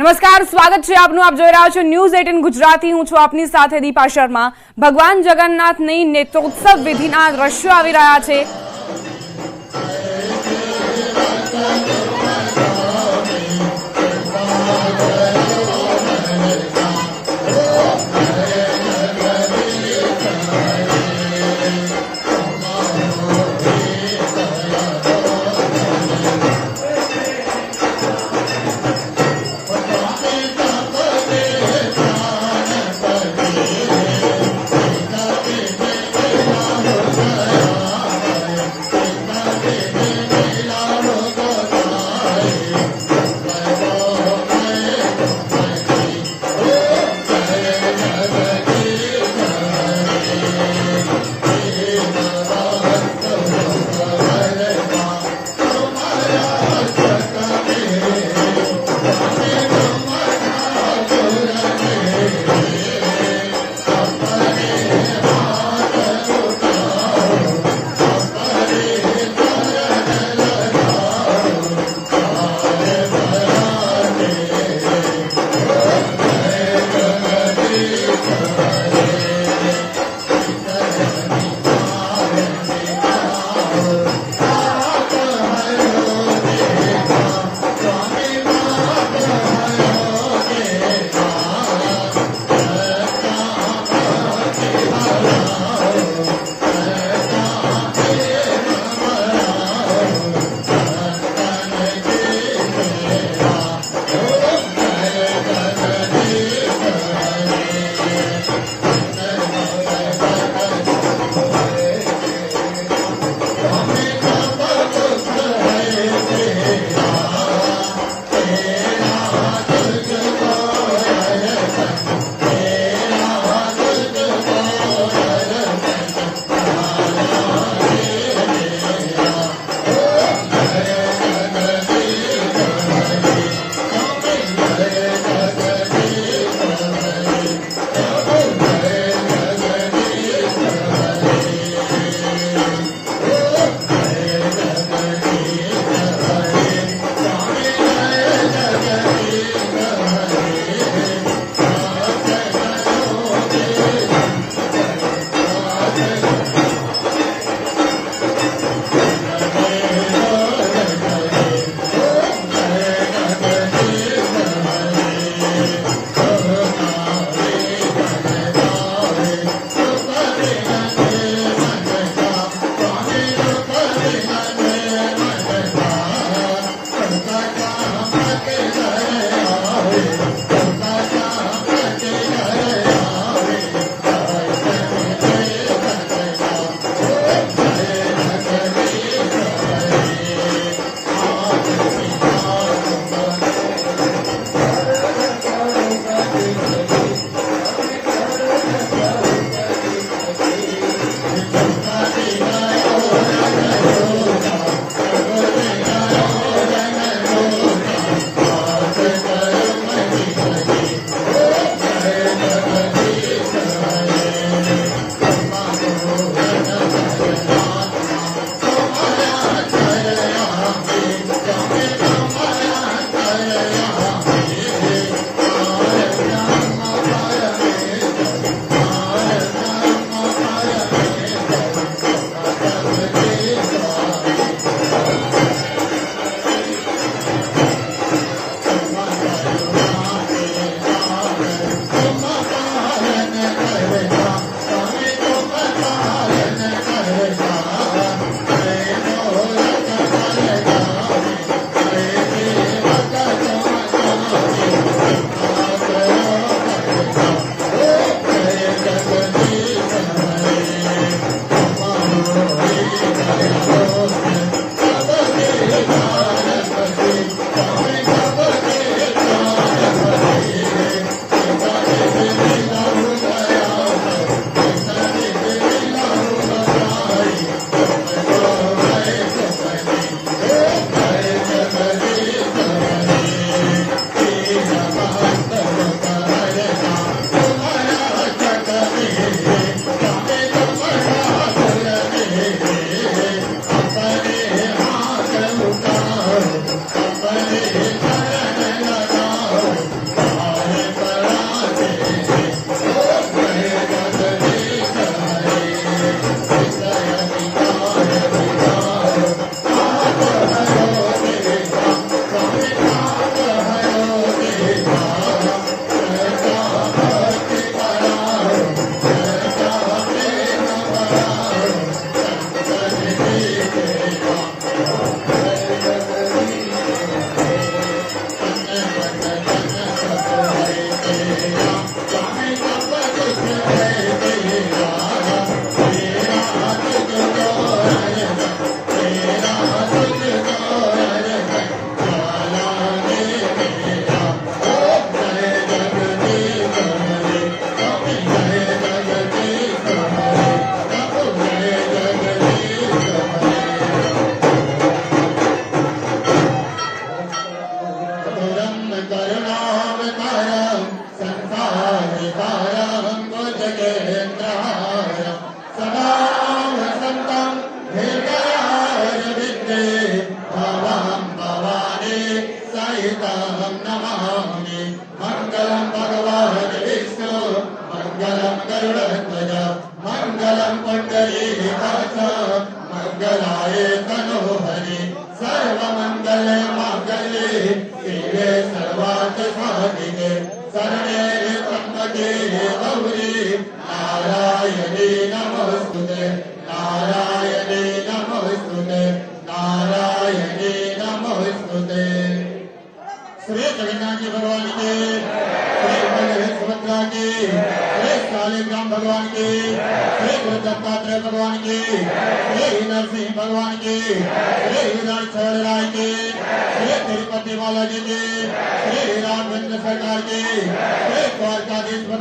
નમસ્કાર, સ્વાગત છે આપનું. આપ જોઈ રહ્યા છો ન્યૂઝ એટીન ગુજરાતી. હું છું આપની સાથે દીપા શર્મા. ભગવાન જગન્નાથની નેત્રોત્સવ વિધિના દ્રશ્યો આવી રહ્યા છે.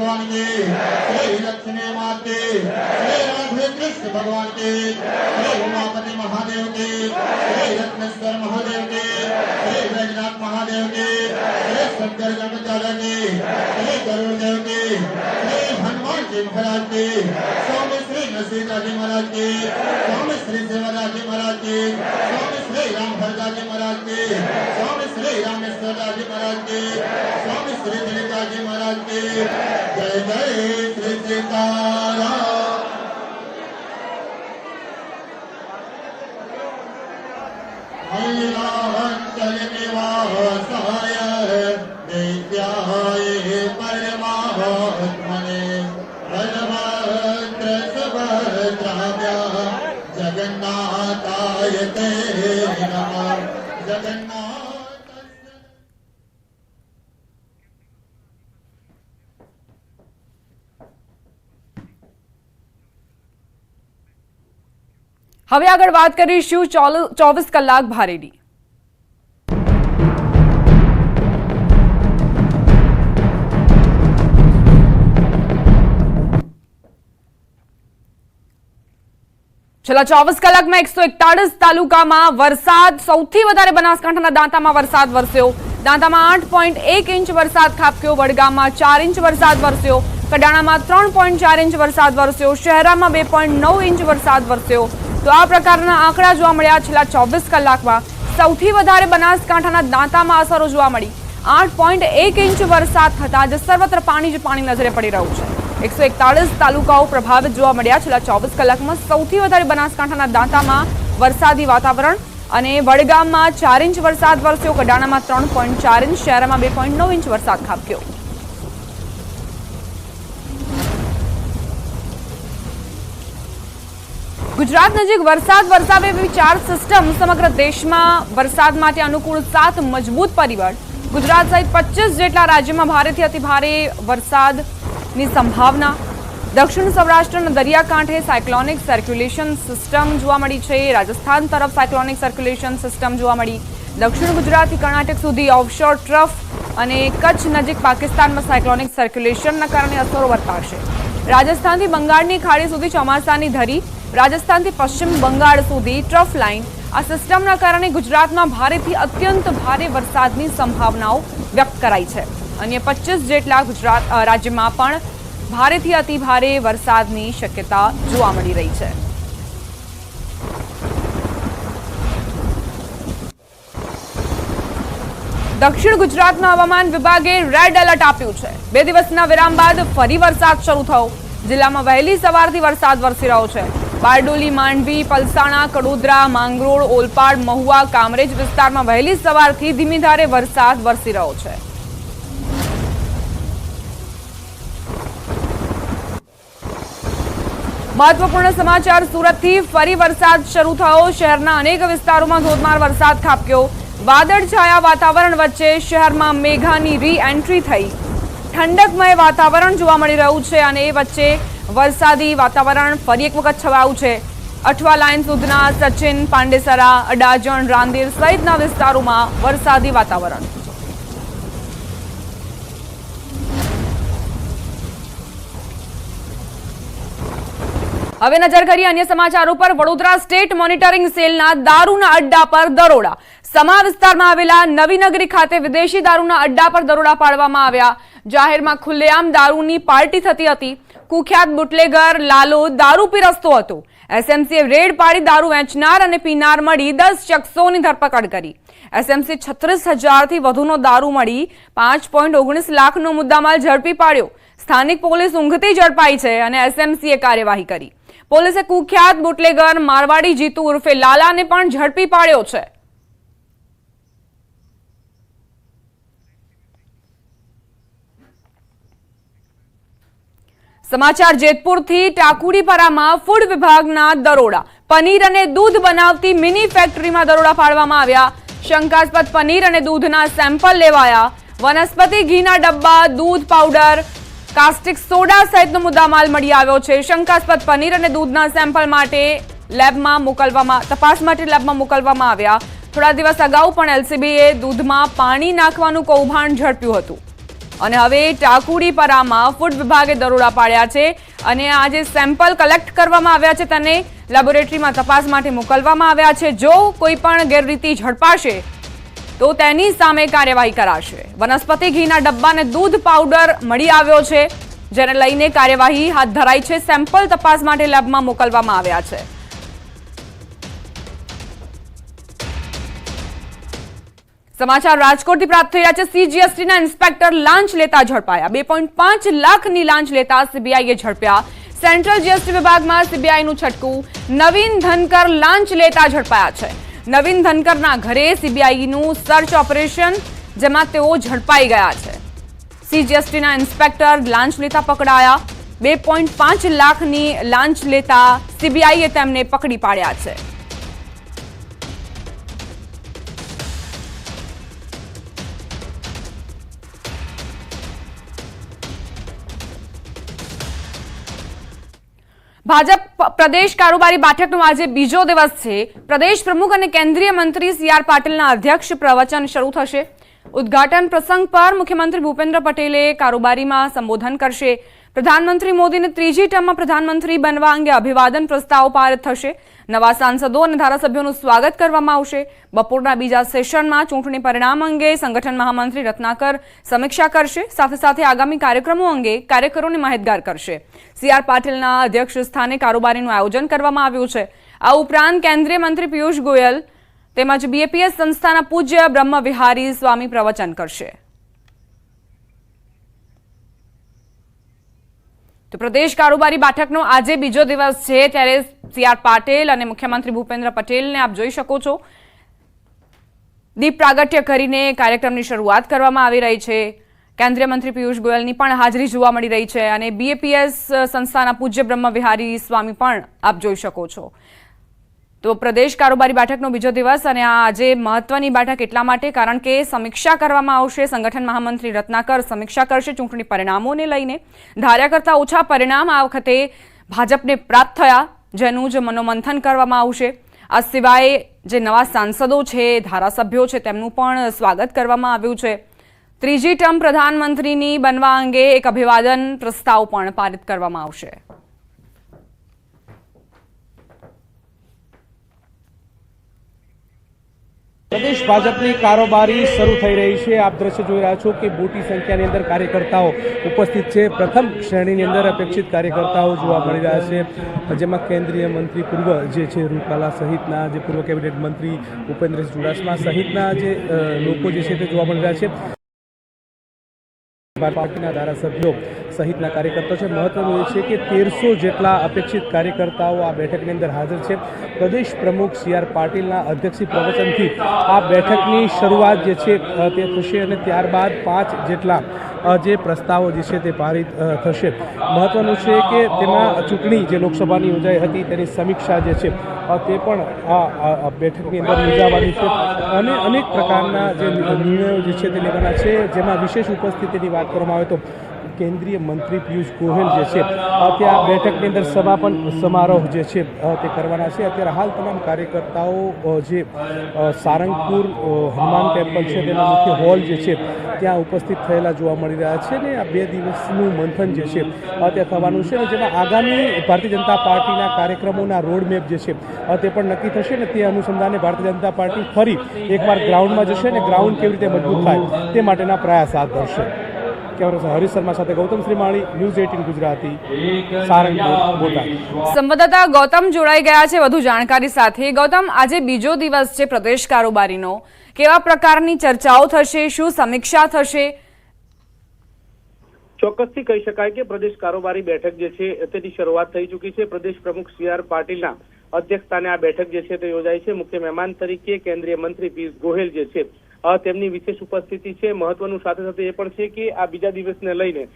भगवान के श्री लक्ष्मी माता के श्री राधे कृष्ण भगवान के श्री उमापति महादेव के श्री रत्नेश्वर महादेव के श्री बैजनाथ महादेव के श्री शंकर गणपचार्य के श्री गरुड़ देव के श्री हनुमान जी महाराज के स्वामी નરસિંહદાસજી મહારાજ કી. સ્વામી શ્રી સેવાદાસજી મહારાજ કી. સ્વામી શ્રી રામ ભરદાસજી મહારાજ કી. સ્વામી શ્રી રામેશ્વરદાસજી મહારાજ કી. સ્વામી શ્રી દલિતાજી મહારાજ કી. જય જય શ્રી સીતારામ. હવે આગળ વાત કરીશું ચોવીસ કલાક ભારેની. છેલ્લા ચોવીસ કલાકમાં એકસો એકતાળીસ તાલુકામાં વરસાદ, સૌથી વધારે બનાસકાંઠાના દાંતામાં વરસાદ વરસ્યો. દાંતામાં આઠ પોઈન્ટ એક ઇંચ વરસાદ ખાબક્યો. વડગામમાં ચાર ઇંચ વરસાદ વરસ્યો. કડાણામાં ત્રણ પોઈન્ટ ચાર ઇંચ વરસાદ વરસ્યો. શહેરામાં બે પોઈન્ટ નવ ઇંચ વરસાદ વરસ્યો. તો આ પ્રકારના આંકડા જોવા મળ્યા છેલ્લા ચોવીસ કલાકમાં. સૌથી વધારે બનાસકાંઠાના દાંતામાં અસરો જોવા મળી. આઠ પોઈન્ટ એક ઇંચ વરસાદ થતાં જ સર્વત્ર પાણી જ પાણી નજરે પડી રહ્યું છે. એકસો એકતાળીસ તાલુકાઓ પ્રભાવિત જોવા મળ્યા છેલ્લા ચોવીસ કલાકમાં સૌથી વધારે બનાસકાંઠાના દાંતામાં વરસાદી વાતાવરણ અને વડગામમાં ચાર ઇંચ વરસાદ વરસ્યો, કડાણામાં ત્રણ પોઈન્ટ ચાર ઇંચ, શહેરમાં બે પોઈન્ટ નવ ઇંચ વરસાદ ખાબક્યો. ગુજરાત નજીક વરસાદ વરસાવે એવી ચાર સિસ્ટમ સમગ્ર દેશમાં વરસાદ માટે અનુકૂળ સાત મજબૂત પરિબળ. ગુજરાત સહિત પચીસ જેટલા રાજ્યમાં ભારેથી અતિભારે વરસાદની સંભાવના. દક્ષિણ સૌરાષ્ટ્રના દરિયાકાંઠે સાયક્લોનિક સર્ક્યુલેશન સિસ્ટમ જોવા મળી છે. રાજસ્થાન તરફ સાયક્લોનિક સર્ક્યુલેશન સિસ્ટમ જોવા મળી. દક્ષિણ ગુજરાતથી કર્ણાટક સુધી ઓફશોર ટ્રફ અને કચ્છ નજીક પાકિસ્તાનમાં સાયક્લોનિક સર્ક્યુલેશનના કારણે અસરો વર્તાશે. રાજસ્થાનથી બંગાળની ખાડી સુધી ચોમાસાની ધરી રાજસ્થાનથી પશ્ચિમ બંગાળ સુધી ટ્રફ લાઇન. આ સિસ્ટમના કારણે ગુજરાતમાં ભારેથી અત્યંત ભારે વરસાદની સંભાવનાઓ વ્યક્ત કરાઈ છે. અન્ય પચીસ જેટલા ગુજરાત રાજ્યમાં પણ ભારેથી અતિ ભારે વરસાદની શક્યતા જોવા મળી રહી છે. દક્ષિણ ગુજરાતના હવામાન વિભાગે રેડ એલર્ટ આપ્યું છે. બે દિવસના વિરામ બાદ ફરી વરસાદ શરૂ થયો. જિલ્લામાં વહેલી સવારથી વરસાદ વરસી રહ્યો છે. બારડોલી, માંડવી, પલસાણા, કડોદરા, માંગરોળ, ઓલપાડ, મહુવા, કામરેજ વિસ્તારમાં વહેલી સવારથી ધીમી ધારે વરસાદ વરસી રહ્યો છે. મહત્વપૂર્ણ સમાચાર સુરતથી ફરી વરસાદ શરૂ થયો. શહેરના અનેક વિસ્તારોમાં ધોધમાર વરસાદ ખાબક્યો વાદળછાયા વાતાવરણ વચ્ચે શહેરમાં મેઘાની રી એન્ટ્રી થઈ. ઠંડકમય વાતાવરણ જોવા મળી રહ્યું છે અને એ વચ્ચે વરસાદી વાતાવરણ ફરી એક વખત છવાયું છે. અઠવા લાઇન સુધના સચિન પાંડેસરા, અડાજણ, રાંદેર સહિતના વિસ્તારોમાં વરસાદી વાતાવરણ. હવે નજર કરીએ અન્ય સમાચારો ઉપર વડોદરા સ્ટેટ મોનિટરિંગ સેલના દારૂના અડ્ડા પર દરોડા. સમા વિસ્તારમાં આવેલા નવીનગરી ખાતે વિદેશી દારૂના અડ્ડા પર દરોડા પાડવામાં આવ્યા. જાહેરમાં ખુલ્લેઆમ દારૂની પાર્ટી થતી હતી. કુખ્યાત બુટલેગર લાલો દારૂ પીરસતો હતો. એસએમસીએ રેડ પાડી દારૂ વેચનાર અને પીનાર મળી દસ શખ્સોની ધરપકડ કરી. એસએમસી છત્રીસ હજારથી વધુનો દારૂ મળી પાંચ પોઈન્ટ ઓગણીસ લાખનો મુદ્દામાલ ઝડપી પાડ્યો. સ્થાનિક પોલીસ ઊંઘતી ઝડપાઈ છે અને એસએમસીએ કાર્યવાહી કરી. પોલીસે કુખ્યાત બુટલેગર મારવાડી જીતુ ઉર્ફે લાલાને પણ ઝડપી પાડ્યો છે. સમાચાર જેતપુરથી ટાકુડીપરામાં ફૂડ વિભાગના દરોડા. પનીર અને દૂધ બનાવતી મિની ફેક્ટરીમાં દરોડા પાડવામાં આવ્યા. શંકાસ્પદ પનીર અને દૂધના સેમ્પલ લેવાયા. વનસ્પતિ ઘીના ડબ્બા, દૂધ પાવડર કાસ્ટિક સોડા સહિતનો મુદ્દામાલ મળી આવ્યો છે. શંકાસ્પદ પનીર અને દૂધના સેમ્પલ માટે લેબમાં મોકલવામાં, તપાસ માટે લેબમાં મોકલવામાં આવ્યા. થોડા દિવસ અગાઉ પણ એલસીબીએ દૂધમાં પાણી નાખવાનું કૌભાંડ ઝડપ્યું હતું. અને હવે ટાકુડીપરામાં ફૂડ વિભાગે દરોડા પાડ્યા છે અને આ જે સેમ્પલ કલેક્ટ કરવામાં આવ્યા છે તેને લેબોરેટરીમાં તપાસ માટે મોકલવામાં આવ્યા છે. જો કોઈ પણ ગેરરીતિ ઝડપાશે, તો તેની સામે કાર્યવાહી કરાશે. વનસ્પતિ ઘીના ડબ્બાને દૂધ પાવડર મળી આવ્યો છે, જેને લઈને કાર્યવાહી હાથ ધરાઈ છે. સેમ્પલ તપાસ માટે લેબમાં મોકલવામાં આવ્યા છે. સમાચાર રાજકોટથી પ્રાપ્ત થઈ રહ્યા છે. સીજીએસટીના ઇન્સ્પેક્ટર લાંચ લેતા ઝડપાયા. બે પોઈન્ટ પાંચ લાખની લાંચ લેતા સીબીઆઈએ ઝડપ્યા. સેન્ટ્રલ જીએસટી વિભાગમાં સીબીઆઈનું છટકું. નવીન ધનકર લાંચ લેતા ઝડપાયા છે. નવીન ધનકરના ઘરે સીબીઆઈનું સર્ચ ઓપરેશન જેમાં તેઓ ઝડપાઈ ગયા છે. સીજીએસટીના ઇન્સ્પેક્ટર લાંચ લેતા પકડાયા. બે પોઈન્ટ પાંચ લાખની લાંચ લેતા સીબીઆઈએ તેમને પકડી પાડ્યા છે. ભાજપ પ્રદેશ કારોબારી બેઠકનો આજે બીજો દિવસ છે. પ્રદેશ પ્રમુખ અને કેન્દ્રીય મંત્રી સી આર પાટીલના અધ્યક્ષ પ્રવચન શરૂ થશે. ઉદ્ઘાટન પ્રસંગ પર મુખ્યમંત્રી ભૂપેન્દ્ર પટેલે કારોબારીમાં સંબોધન કરશે. પ્રધાનમંત્રી મોદીને ત્રીજી ટર્મમાં પ્રધાનમંત્રી બનવા અંગે અભિવાદન પ્રસ્તાવ પારિત થશે. નવા સાંસદો અને ધારાસભ્યોનું સ્વાગત કરવામાં આવશે. બપોરના બીજા સેશનમાં ચૂંટણી પરિણામ અંગે સંગઠન મહામંત્રી રત્નાકર સમીક્ષા કરશે. સાથે સાથે આગામી કાર્યક્રમો અંગે કાર્યકરોને માહિતગાર કરશે. સી આર પાટીલના અધ્યક્ષ સ્થાને કારોબારીનું આયોજન કરવામાં આવ્યું છે. આ ઉપરાંત કેન્દ્રીય મંત્રી પિયુષ ગોયલ તેમજ બીએપીએસ સંસ્થાના પૂજ્ય બ્રહ્મ વિહારી સ્વામી પ્રવચન કરશે. તો પ્રદેશ કારોબારી બેઠકનો આજે બીજો દિવસ છે ત્યારે સી આર પાટીલ અને મુખ્યમંત્રી ભૂપેન્દ્ર પટેલને આપ જોઈ શકો છો. દીપ પ્રાગટ્ય કરીને કાર્યક્રમની શરૂઆત કરવામાં આવી રહી છે. કેન્દ્રીય મંત્રી પિયુષ ગોયલની પણ હાજરી જોવા મળી રહી છે અને બીએપીએસ સંસ્થાના પૂજ્ય બ્રહ્મ વિહારી સ્વામી પણ આપ જોઈ શકો છો. તો પ્રદેશ કારોબારી બેઠકનો બીજો દિવસ અને આ આજે મહત્વની બેઠક એટલા માટે કારણ કે સમીક્ષા કરવામાં આવશે. સંગઠન મહામંત્રી રત્નાકર સમીક્ષા કરશે ચૂંટણી પરિણામોને લઈને. ધાર્યા કરતાં ઓછા પરિણામ આ વખતે ભાજપને પ્રાપ્ત થયા, જેનું જ મનોમંથન કરવામાં આવશે. આ સિવાય જે નવા સાંસદો છે, ધારાસભ્યો છે, તેમનું પણ સ્વાગત કરવામાં આવ્યું છે. ત્રીજી ટર્મ પ્રધાનમંત્રીની બનવા અંગે એક અભિવાદન પ્રસ્તાવ પણ પારિત કરવામાં આવશે. પ્રદેશ ભાજપની કારોબારી શરૂ થઈ રહી છે. આપ દ્રશ્ય જોઈ રહ્યા છો કે મોટી સંખ્યાની અંદર કાર્યકર્તાઓ ઉપસ્થિત છે. પ્રથમ શ્રેણીની અંદર અપેક્ષિત કાર્યકર્તાઓ જોવા મળી રહ્યા છે. જેમાં કેન્દ્રીય મંત્રી પૂર્વ જે છે, રૂપાલા સહિતના જે પૂર્વ કેબિનેટ મંત્રી ઉપેન્દ્રસિંહ ચુડાસમા સહિતના જે લોકો જે છે તે જોવા મળી રહ્યા છે. પાર્ટીના ધારાસભ્યો સહિતના કાર્યકર્તાઓ છે. મહત્વનું એ છે કે તેરસો જેટલા અપેક્ષિત કાર્યકર્તાઓ આ બેઠકની અંદર હાજર છે. પ્રદેશ પ્રમુખ સી આર પાટીલના અધ્યક્ષી પ્રવચનથી આ બેઠકની શરૂઆત જે છે તે થશે અને ત્યારબાદ પાંચ જેટલા જે પ્રસ્તાવો જે છે તે પારિત થશે. મહત્વનું છે કે તેમાં ચૂંટણી જે લોકસભાની યોજાઈ હતી તેની સમીક્ષા જે છે તે પણ આ બેઠકની અંદર યોજાવાની છે. અને અનેક પ્રકારના જે નિર્ણયો જે છે તે લેવાના છે, જેમાં વિશેષ ઉપસ્થિતિની વાત કરવામાં આવે તો કેન્દ્રીય મંત્રી પિયુષ ગોહેલ જે છે તે આ બેઠકની અંદર સમાપન સમારોહ જે છે તે કરવાના છે. અત્યારે હાલ તમામ કાર્યકર્તાઓ જે સારંગપુર હનુમાન ટેમ્પલ છે, તેના મુખ્ય હોલ જે છે, ત્યાં ઉપસ્થિત થયેલા જોવા મળી રહ્યા છે ને આ બે દિવસનું મંથન જે છે તે થવાનું છે અને જેમાં આગામી ભારતીય જનતા પાર્ટીના કાર્યક્રમોના રોડમેપ જે છે તે પણ નક્કી થશે ને તે અનુસંધાને ભારતીય જનતા પાર્ટી ફરી એકવાર ગ્રાઉન્ડમાં જશે અને ગ્રાઉન્ડ કેવી રીતે મજબૂત થાય તે માટેના પ્રયાસ હાથ ધરશે. કેમેરા હરીશ શર્મા સાથે ગૌતમ શ્રીમાળી ન્યૂઝ એટીન ગુજરાતી સારંગપુર બોટાદ. સંવાદદાતા ગૌતમ જોડાઈ ગયા છે વધુ જાણકારી સાથે. ગૌતમ આજે બીજો દિવસ છે પ્રદેશ કારોબારીનો. કેવા પ્રકારની ચર્ચાઓ થશે? શું સમીક્ષા થશે? ચોક્કસથી કહી શકાય કે પ્રદેશ કારોબારી બેઠક જે છે તેની શરૂઆત થઈ ચૂકી છે. પ્રદેશ પ્રમુખ સી આર પાટીલના અધ્યક્ષસ્થાને આ બેઠક જે છે તે યોજાઈ છે. મુખ્ય મહેમાન તરીકે કેન્દ્રીય મંત્રી પિયુષ ગોહેલ જે છે તેમની વિશેષ ઉપસ્થિતિ છે. મહત્વનું સાથે સાથે એ પણ છે કે આ બીજા દિવસને લઈને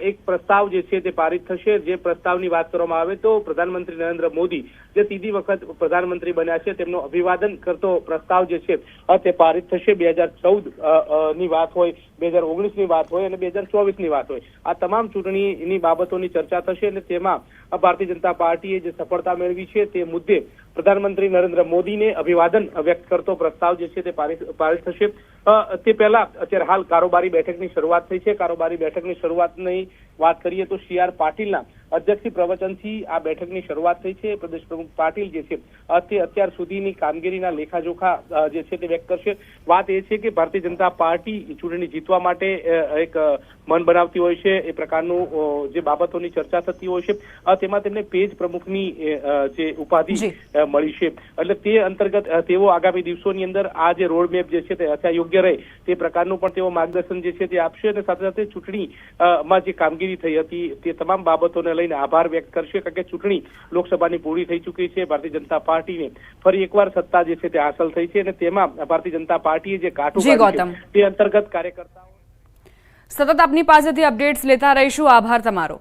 એક પ્રસ્તાવ જે છે તે પારિત થશે. જે પ્રસ્તાવની વાત કરવામાં આવે તો પ્રધાનમંત્રી નરેન્દ્ર મોદી જે સીધી વખત પ્રધાનમંત્રી બન્યા છે, તેમનો અભિવાદન કરતો પ્રસ્તાવ જે છે તે પારિત થશે. બે હજાર ચૌદની વાત હોય, બે હજાર ઓગણીસની વાત હોય અને બે હજાર ચોવીસની વાત હોય. આ તમામ ચૂંટણીની બાબતોની ચર્ચા થશે અને તેમાં ભારતીય જનતા પાર્ટીએ જે સફળતા મેળવી છે તે મુદ્દે પ્રધાનમંત્રી નરેન્દ્ર મોદીને અભિવાદન વ્યક્ત કરતો પ્રસ્તાવ જે છે તે પારિત થશે. તે પહેલા અત્યારે હાલ કારોબારી બેઠકની શરૂઆત થઈ છે. કારોબારી બેઠકની શરૂઆતની વાત કરીએ તો સી આર પાટીલના અધ્યક્ષી પ્રવચનથી આ બેઠકની શરૂઆત થઈ છે. પ્રદેશ પ્રમુખ પાટીલ જે છે તે અત્યાર સુધીની કામગીરીના લેખાજોખા જે છે તે વ્યક્ત કરશે. વાત એ છે કે ભારતીય જનતા પાર્ટી ચૂંટણી જીતવા માટે એક મન બનાવતી હોય છે. એ પ્રકારનું જે બાબતોની ચર્ચા થતી હોય છે. તેમાં તેમને પેજ પ્રમુખની જે ઉપાધિ. મળી છે. એટલે તે અંતર્ગત તેઓ આગામી દિવસોની અંદર આ જે રોડ મેપ જે છે તે અથવા યોગ્ય રહે તે પ્રકારનું પણ તેઓ માર્ગદર્શન જે છે તે આપશે. અને સાથે સાથે ચૂંટણીમાં જે કામગીરી થઈ હતી તે તમામ બાબતોને લઈને આભાર વ્યક્ત કરશે કારણ કે ચૂંટણી લોકસભાની પૂરી થઈ ચૂકી છે. ભારતીય જનતા પાર્ટીને ફરી એકવાર સત્તા જે છે તે હાંસલ થઈ છે અને તેમાં ભારતીય જનતા પાર્ટીએ જે કાઠું તે અંતર્ગત કાર્યકર્તાઓ સતત આપની પાસેથી અપડેટ્સ લેતા રહીશું. આભાર તમારો.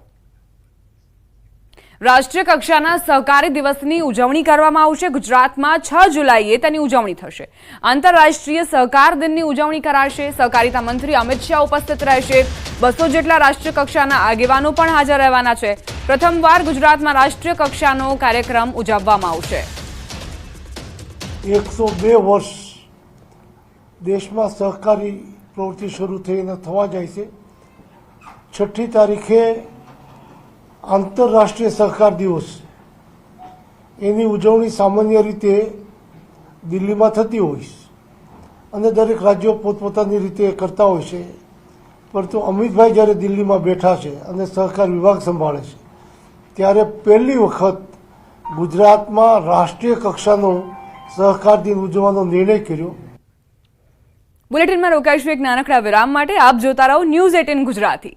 રાષ્ટ્રીય કક્ષાના સહકારી દિવસની ઉજવણી કરવામાં આવશે. ગુજરાતમાં છ જુલાઈએ તેની ઉજવણી થશે. આંતરરાષ્ટ્રીય સહકાર દિનની ઉજવણી કરાશે. સહકારિતા મંત્રી અમિત શાહ ઉપસ્થિત રહેશે. બસો જેટલા રાષ્ટ્રીય કક્ષાના આગેવાનો પણ હાજર રહેવાના છે. પ્રથમવાર ગુજરાતમાં રાષ્ટ્રીય કક્ષાનો કાર્યક્રમ ઉજવવામાં આવશે. એકસો બે વર્ષ દેશમાં સહકારી પ્રવૃત્તિ શરૂ થઈને થવા જાય છે. છઠ્ઠી તારીખે આંતરરાષ્ટ્રીય સહકાર દિવસ. એની ઉજવણી સામાન્ય રીતે દિલ્હીમાં થતી હોય છે અને દરેક રાજ્યો પોતપોતાની રીતે કરતા હોય છે. પરંતુ અમિતભાઈ જ્યારે દિલ્હીમાં બેઠા છે અને સહકાર વિભાગ સંભાળે છે, ત્યારે પહેલી વખત ગુજરાતમાં રાષ્ટ્રીય કક્ષાનો સહકાર દિન ઉજવવાનો નિર્ણય કર્યો. બુલેટિનમાં રોકાઈશું એક નાનકડા વિરામ માટે. આપ જોતા રહો ન્યૂઝ એટીન ગુજરાતી.